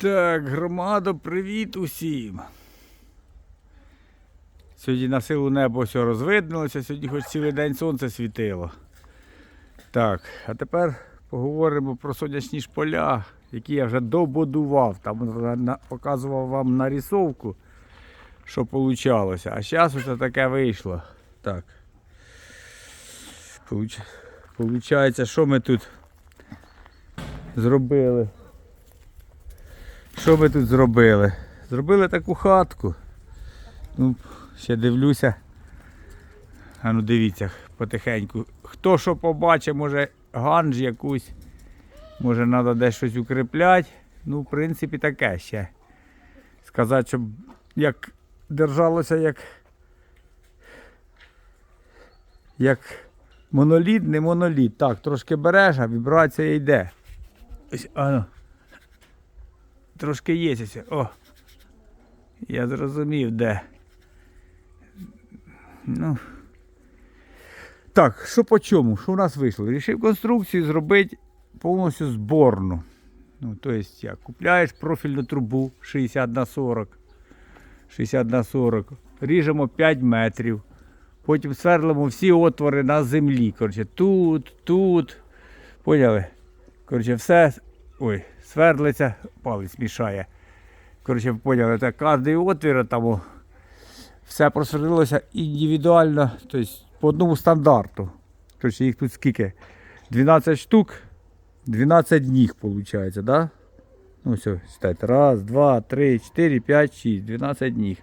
Так, громадо, привіт усім. Сьогодні на силу небо все розвиднилося, сьогодні хоч цілий день сонце світило. Так, а тепер поговоримо про сонячні ж поля, які я вже добудував. Там показував вам нарисовку, що вийшло. А зараз ось таке вийшло. Так. Получається, що ми тут зробили? Що ми тут зробили? Зробили таку хатку. Ну, ще дивлюся. А ну дивіться потихеньку. Хто що побачить, може ганж якусь, може треба десь щось укріпляти. Ну, в принципі, таке ще. Сказати, щоб як держалося як. Як моноліт, не моноліт. Так, трошки береш, а вібрація йде. Ось, а ну. Трошки є. О. Я зрозумів, де. Ну. Так, що по чому? Що у нас вийшло? Рішив конструкцію зробити повністю зборну. Ну, тобто як, купляєш профільну трубу 60 на 40. 60 на 40. Ріжемо 5 метрів. Потім сверлимо всі отвори на землі. Коротше, тут, тут. Поняли? Коротше, все. Ой, свердлиться, палець мішає. Коротше, поняли, так кожний отвір там все просверлилося індивідуально, тобто по одному стандарту. Тобто їх тут скільки? 12 штук, 12 ніг виходить, да? Ну все, считайте. Раз, два, три, чотири, п'ять, шість, 12 ніг.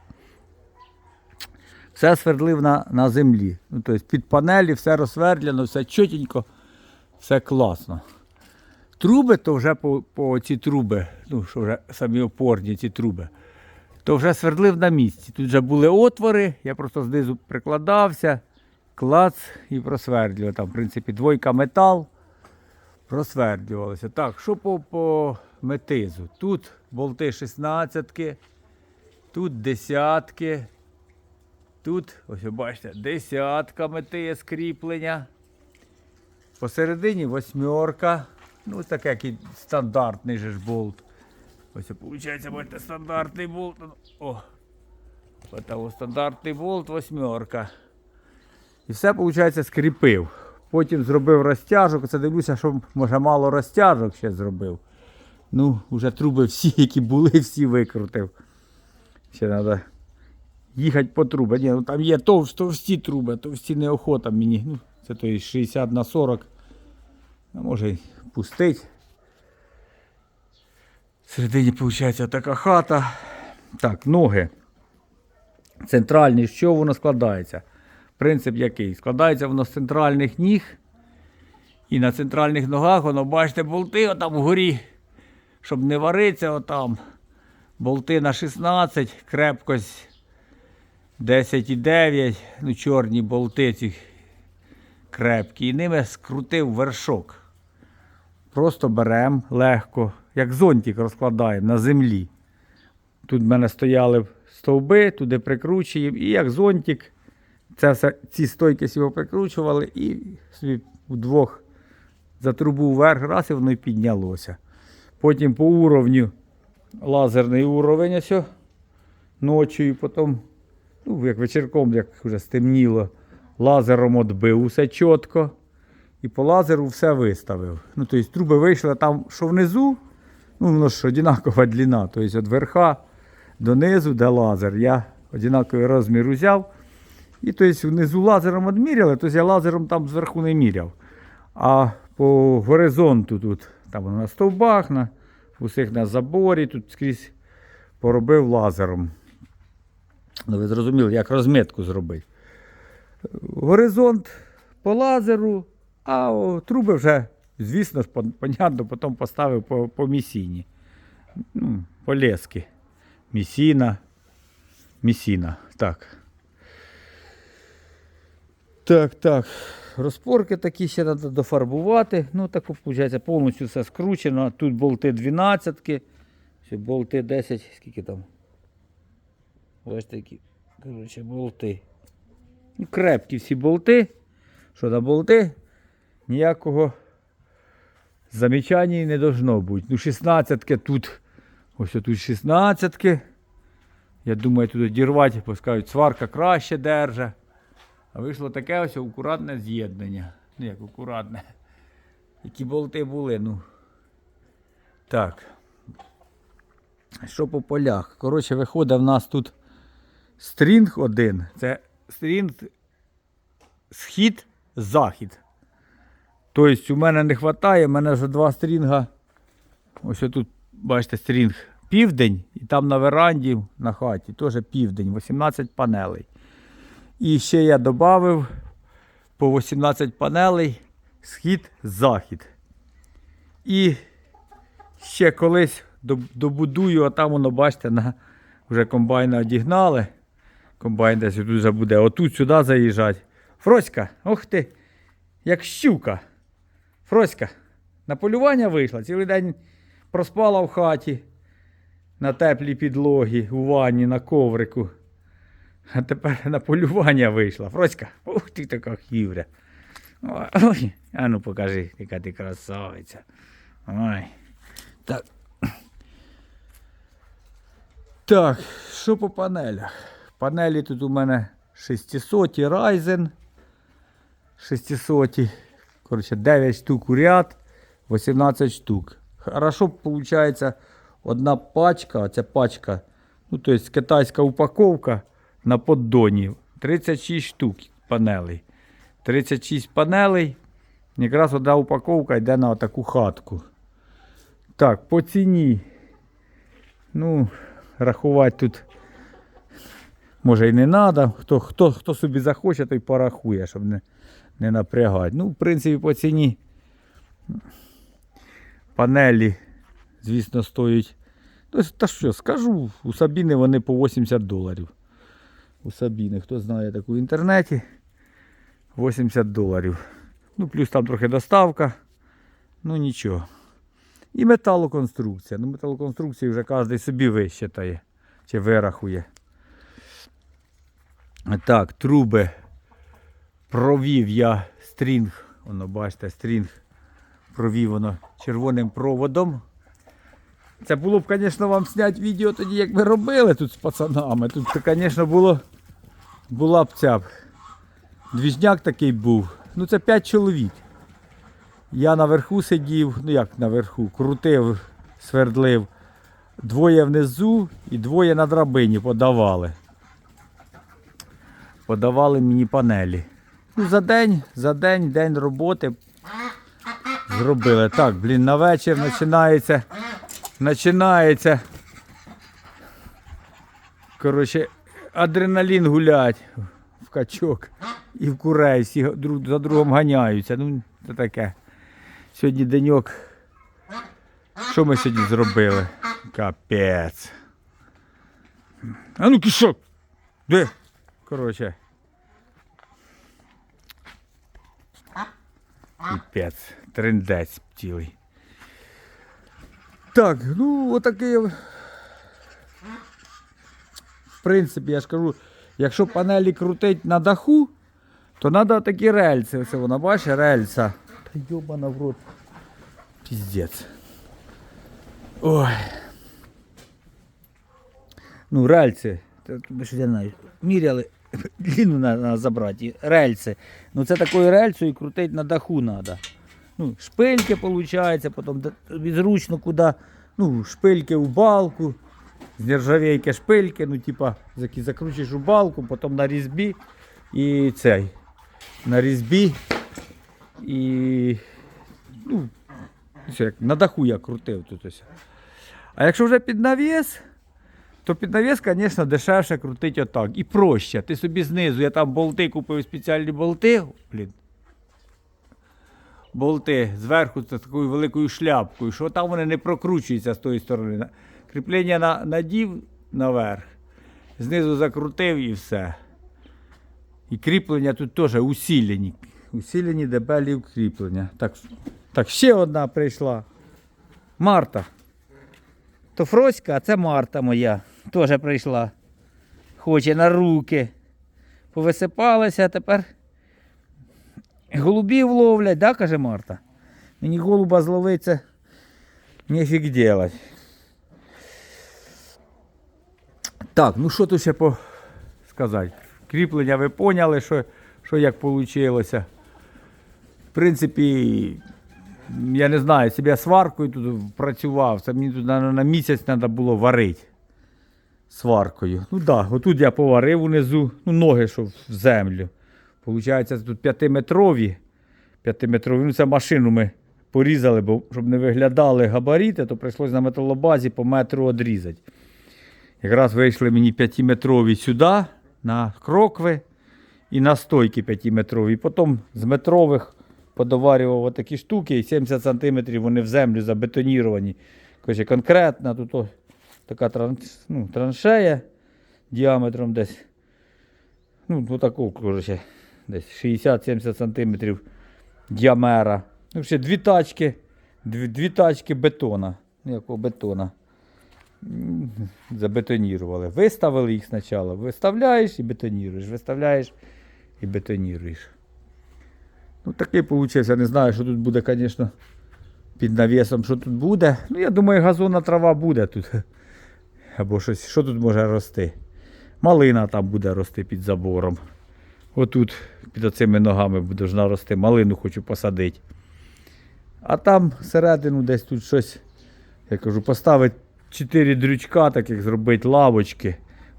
Все свердлив на, на землі. Ну, тобто під панелі все розсвердлено, все чотенько, все класно. Труби, то вже по, по ці труби, ну, що вже самі опорні ці труби, то вже свердлив на місці. Тут вже були отвори, я просто знизу прикладався, клац і просвердлював. Там, в принципі, двойка метал, просвердлювалося. Так, що по, по метизу? Тут болти 16, тут десятки, тут, ось бачите, десятка мети скріплення. Посередині восьмерка. Ну, ось таке який стандартний же ж болт. Ось виходить, бачите, стандартний болт. О! Ось стандартний болт, восьмерка. І все, виходить, скріпив. Потім зробив розтяжок. Це дивлюся, що може мало розтяжок ще зробив. Ну, вже труби всі, які були, всі викрутив. Ще треба їхати по трубах. Ні, ну там є товс, товсті труби, товсті неохота мені. Ну, це то 60 на 40. А може й пустить. Всередині, виходить, така хата. Так, ноги. Центральні, чого воно складається? Принцип який? Складається воно з центральних ніг. І на центральних ногах, воно, бачите, болти отам вгорі, щоб не варитися отам. Болти на 16, крепкость 10,9. Ну, чорні болти ці крепкі. І ними скрутив вершок. Просто беремо легко, як зонтик розкладаємо на землі. Тут в мене стояли стовби, туди прикручуємо, і як зонтик, це все, ці стойки його прикручували і собі вдвох за трубу вверх, раз і воно і піднялося. Потім по уровню лазерний уровень ось ночі, і потім, ну, як вечірком, як вже стемніло, лазером відбив усе чітко. І по лазеру все виставив. Ну, тобто труби вийшли там, що внизу, ну, воно ж одинакова длина. Тобто від верха до низу, де лазер. Я одинаковий розмір взяв. І тобто внизу лазером відміряли, тобто я лазером там зверху не міряв. А по горизонту тут, там на стовбах, на усіх на заборі, тут скрізь поробив лазером. Ну, ви зрозуміли, як розмітку зробити. Горизонт по лазеру, а о, труби вже, звісно ж, понятно, потім поставив по, по місіні. Ну, по лески. Місіна. Місіна. Так. Так, так. Розпорки такі ще треба дофарбувати. Ну, так виходить, повністю все скручено. Тут болти 12, ще болти 10, скільки там? Ось такі. Коротше, болти. Ну, крепкі всі болти. Що на болти? Ніякого замічання не должно бути. Ну, 16 тут Ось тут 16. Я думаю, тут дірвати, бо скажуть, сварка краще держа. А вийшло таке ось акуратне з'єднання. Ну як акуратне. Які болти були, ну. Так. Що по полях? Коротше, виходить в нас тут стрінг один. Це стрінг схід-захід. Тобто у мене не вистачає, мене вже два стрінга. Ось тут, бачите, стрінг південь, і там на веранді на хаті теж південь, 18 панелей. І ще я додав по 18 панелей схід-захід. І ще колись добудую, а там воно, бачите, на, вже комбайна одігнали. Комбайн десь тут вже буде отут сюди заїжджати. Фроська, ох ти, як щука. Фроська, на полювання вийшла, цілий день проспала в хаті на теплій підлогі, у ванні, на коврику. А тепер на полювання вийшла. Фроська, ух ти така хівря. Ой, а ну покажи, яка ти красавиця. Ой. Так. Так, що по панелях? Панелі тут у мене 600 Ryzen. 600. Коротше, 9 штук у ряд, 18 штук. Хорошо виходить одна пачка, ця пачка, ну тобто китайська упаковка на поддоні. 36 штук панелей. 36 панелей. Якраз одна упаковка йде на таку хатку. Так, по ціні. Ну, рахувати тут може і не треба. Хто, хто, хто собі захоче, той порахує, щоб не, не напрягати. Ну, в принципі, по ціні панелі, звісно, стоять. Ну, та що, скажу, у Сабіни вони по 80 доларів. У Сабіни, хто знає таку в інтернеті, 80 доларів. Ну, плюс там трохи доставка. Ну нічого. І металоконструкція. Ну, металоконструкції вже кожен собі висчитає чи вирахує. Так, труби. Провів я стрінг. Воно, бачите, стрінг. Провів воно червоним проводом. Це було б, звісно, вам зняти відео тоді, як ми робили тут з пацанами. Тут, звісно, була б ця. Двіжняк такий був. Ну це 5 чоловік. Я наверху сидів, ну як наверху, крутив, свердлив. Двоє внизу і двоє на драбині подавали. Подавали мені панелі. Ну, за день, за день, день роботи зробили. Так, блін, на вечір починається. Починається. Коротше, адреналін гулять в качок і в курей. Всі друг за другом ганяються. Ну, це таке. Сьогодні деньок. Що ми сьогодні зробили? Капець. А ну кишок! Де? Коротше. Піпець. Трендець цілий. Так, ну отакий. я- В принципі, я ж кажу, якщо панелі крутить на даху, то треба такі рельси. Ось вона бачить рельса. Та йобана в рот. Піздець. Ой. Ну, рельси. Та Ми ж я знаю. Міряли. Длину треба забрати. Рельси. Ну це такою рельсою крутить на даху треба. Ну, шпильки виходить, потім зручно куди. Ну, шпильки у балку, з нержавейки шпильки, ну, типа, які закручуєш у балку, потім на різьбі і цей. На різьбі. І. Ну, все, на даху я крутив тут ось. А якщо вже під навіс, то під навіс, звісно, дешевше крутить отак. І проще. Ти собі знизу, я там болти купив спеціальні болти. Блін. Болти зверху з такою великою шляпкою, що там вони не прокручуються з тої сторони. Кріплення на, надів наверх, знизу закрутив і все. І кріплення тут теж усілені. Усілені дебелі кріплення. Так, так, ще одна прийшла. Марта. То Фроська, а це Марта моя. Теж прийшла. Хоче на руки. Повисипалася, а тепер голубів ловлять, да, каже Марта. Мені голуба зловиться нефіг делать. Так, ну що тут ще по сказати? Кріплення ви поняли, що, що як вийшло. В принципі, я не знаю, себе сваркою тут працював. Це мені тут на, на місяць треба було варити сваркою. Ну так, да, отут я поварив унизу, ну ноги, що в землю. Получається, тут п'ятиметрові. П'ятиметрові. Ну, це машину ми порізали, бо щоб не виглядали габарити, то прийшлося на металобазі по метру відрізати. Якраз вийшли мені 5-метрові сюди, на крокви і на стойки 5-метрові. Потім з метрових подоварював отакі штуки, і 70 см вони в землю забетоніровані. Коротше, конкретна тут така ну, траншея діаметром десь. Ну, отаку, коротше, десь 60-70 см діамера. Ну, ще дві тачки, дві, дві тачки бетона. Ну, Якого бетона. Забетонірували. Виставили їх спочатку. Виставляєш і бетоніруєш. Виставляєш і бетоніруєш. Ну, такий вийшов. Не знаю, що тут буде, звісно, під навісом, що тут буде. Ну, я думаю, газонна трава буде тут. Або щось, що тут може рости? Малина там буде рости під забором. Отут під оцими ногами буде рости. Малину хочу посадити. А там всередину десь тут щось, я кажу, поставити чотири дрючка, таких зробити лавочки.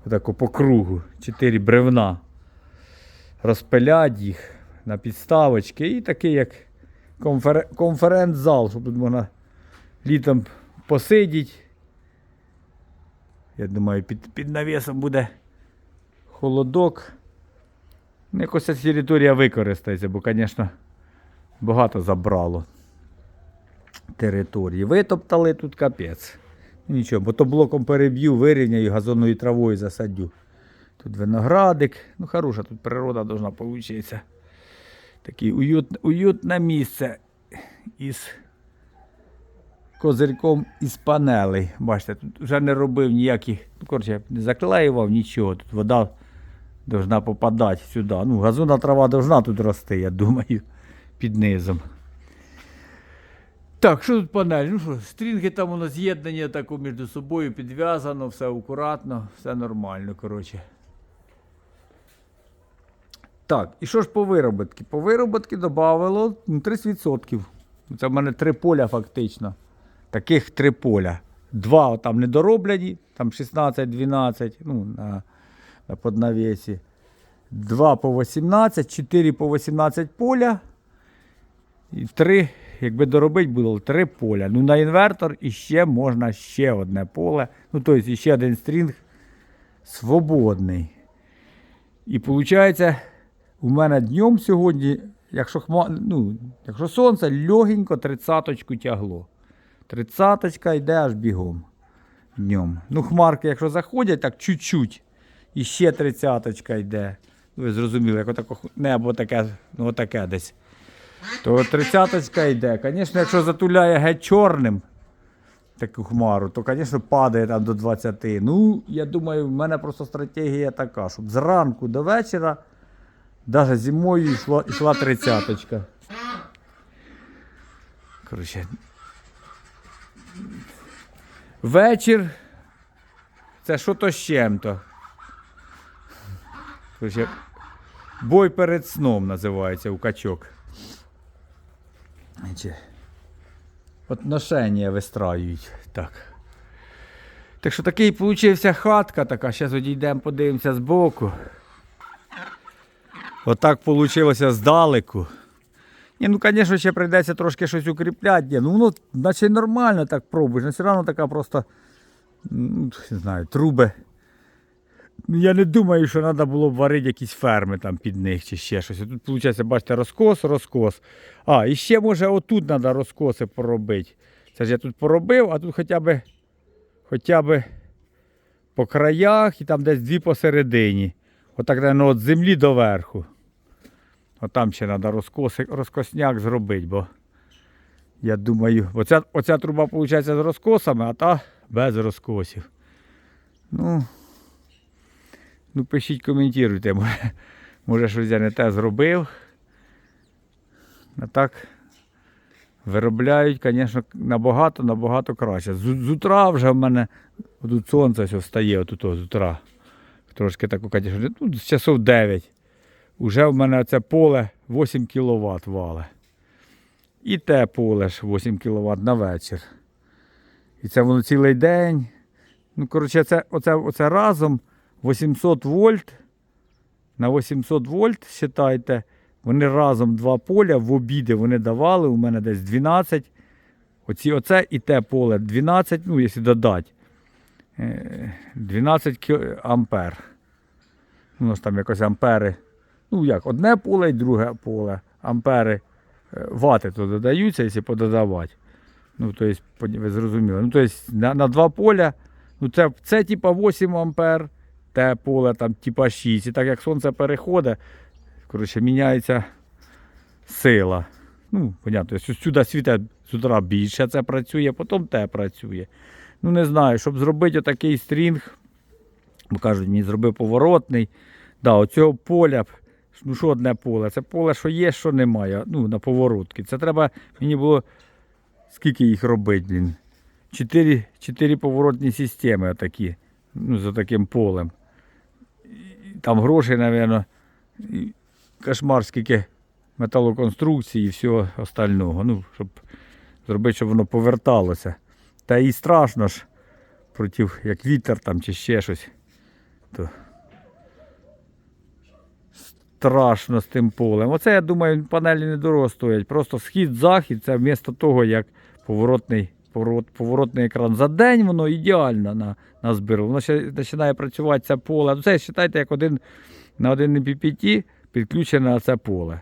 Отако по кругу. Чотири бревна. Розпилять їх на підставочки. І такий як конфер... конференц-зал, щоб тут можна літом посидіти. Я думаю, під, під навісом буде холодок. Ну, Якось ця територія використається, бо, звісно, багато забрало території. Витоптали тут капець. Ну, Нічого, бо то блоком переб'ю, вирівняю, газонною травою засадю. Тут виноградик. Ну, хороша тут природа должна получитися. Таке уют, уютне місце із козирьком із панелей. Бачите, тут вже не робив ніяких, ну, коротше, не заклеював нічого. Тут вода должна попадати сюди. Ну, газонна трава должна тут рости, я думаю, під низом. Так, що тут панель? Ну що, стрінги там у нас з'єднані тако між собою, підв'язано, все акуратно, все нормально, коротше. Так, і що ж по вироботки? По вироботки додавало ну, 30%. Це в мене три поля фактично. Таких три поля. Два там недороблені, там 16-12, ну, на, на поднавесі. Два по 18, 4 по 18 поля. І три, якби доробити було, три поля. Ну, на інвертор іще можна ще одне поле. Ну, тобто ще один стрінг свободний. І виходить, у мене днем сьогодні, якщо, хма... ну, якщо сонце, легенько тридцяточку тягло. Тридцяточка йде аж бігом днем. Ну, хмарки, якщо заходять, так чуть-чуть. І ще тридцяточка йде. Ну, Ви зрозуміли, як отако небо таке, ну отаке десь. То тридцяточка йде. Звісно, якщо затуляє геть чорним таку хмару, то, звісно, падає там до 20. Ну, я думаю, в мене просто стратегія така, щоб зранку до вечора, навіть зимою йшла, тридцяточка. Коротше. Вечір. Це що то з чим-то. Бой перед сном називається у качок. Отношення вистраюють. Так. Так що такий получився хатка така. Зараз одійдемо, подивимося збоку. Отак вийшло здалеку. Ні, ну, звісно, ще прийдеться трошки щось укріпляти. Ні, ну, воно, наче нормально так пробуєш. але все одно така просто, ну, не знаю, труби. Ну, я не думаю, що треба було б варити якісь ферми там під них чи ще щось. Тут, виходить, бачите, розкос, розкос. А, і ще може отут треба розкоси поробити. Це ж я тут поробив, а тут хоча б, хоча б по краях і там десь дві посередині. Отак, наверное, від землі до верху. Отам ще треба розкоси, розкосняк зробити, бо я думаю, оця, оця труба виходить з розкосами, а та без розкосів. Ну, ну пишіть, коментуйте. Може, щось я не те зробив. А так, виробляють, звісно, набагато, набагато краще. З, з утра вже в мене тут сонце ось встає, отут з утра. Трошки таку, звісно, ну, з часов 9. Уже в мене це поле 8 кВт вале. І те поле ж 8 кВт на вечір. І це воно цілий день. Ну, коротше, це, оце, оце разом 800 вольт. На 800 вольт, вважайте, вони разом два поля в обіди вони давали. У мене десь 12. Оці, оце і те поле 12, ну, якщо додати. е, 12 ампер. Ну, У нас там якось ампери. Ну як, одне поле і друге поле. Ампери е, вати то додаються, якщо пододавати. Ну, то есть, ви зрозуміли. Ну, то есть, на, на два поля, ну, це, це типа 8 ампер, те поле там типа 6. І так як сонце переходить, коротше, міняється сила. Ну, понятно, ось сюди світе з утра більше це працює, потім те працює. Ну, не знаю, щоб зробити отакий стрінг, бо кажуть, мені зробив поворотний. Да, оцього поля, ну що одне поле? Це поле, що є, що немає. Ну, на поворотки. Це треба, мені було скільки їх робити, блін. Чотири, чотири поворотні системи отакі, ну, за таким полем. Там грошей, мабуть, кошмар, скільки металоконструкції і всього остального. Ну, щоб зробити, щоб воно поверталося. Та і страшно ж проти, як вітер там чи ще щось. То страшно з тим полем. Оце, я думаю, панелі недорого стоять. Просто схід-захід, це вмісто того, як поворотний, поворот, поворотний екран. За день воно ідеально на, на збір. Воно ще починає працювати це поле. Це вважайте, як один на один PPT підключене це поле.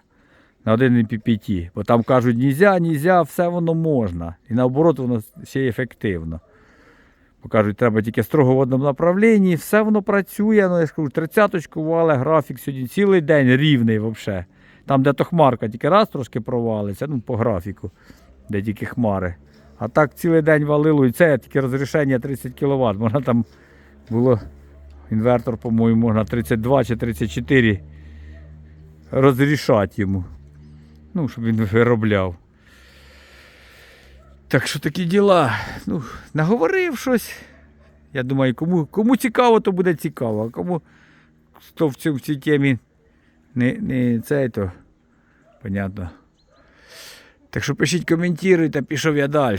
На один PPT. Бо там кажуть, нельзя, нельзя, все воно можна. І наоборот, воно ще ефективно. Бо кажуть, треба тільки строго в одному направлінні, все воно працює. Ну, я ж кажу, 30-очку графік сьогодні цілий день рівний взагалі. Там, де то хмарка, тільки раз трошки провалиться, ну, по графіку, де тільки хмари. А так цілий день валило, і це тільки розрішення 30 кВт. Можна там було інвертор, по-моєму, можна 32 чи 34 розрішати йому. Ну, щоб він виробляв. Так що такі діла. Ну, наговорив щось. Я думаю, кому, кому цікаво, то буде цікаво. А кому хто в, цій, в цій темі не, не це, то понятно. Так що пишіть коментуйте, пішов я далі.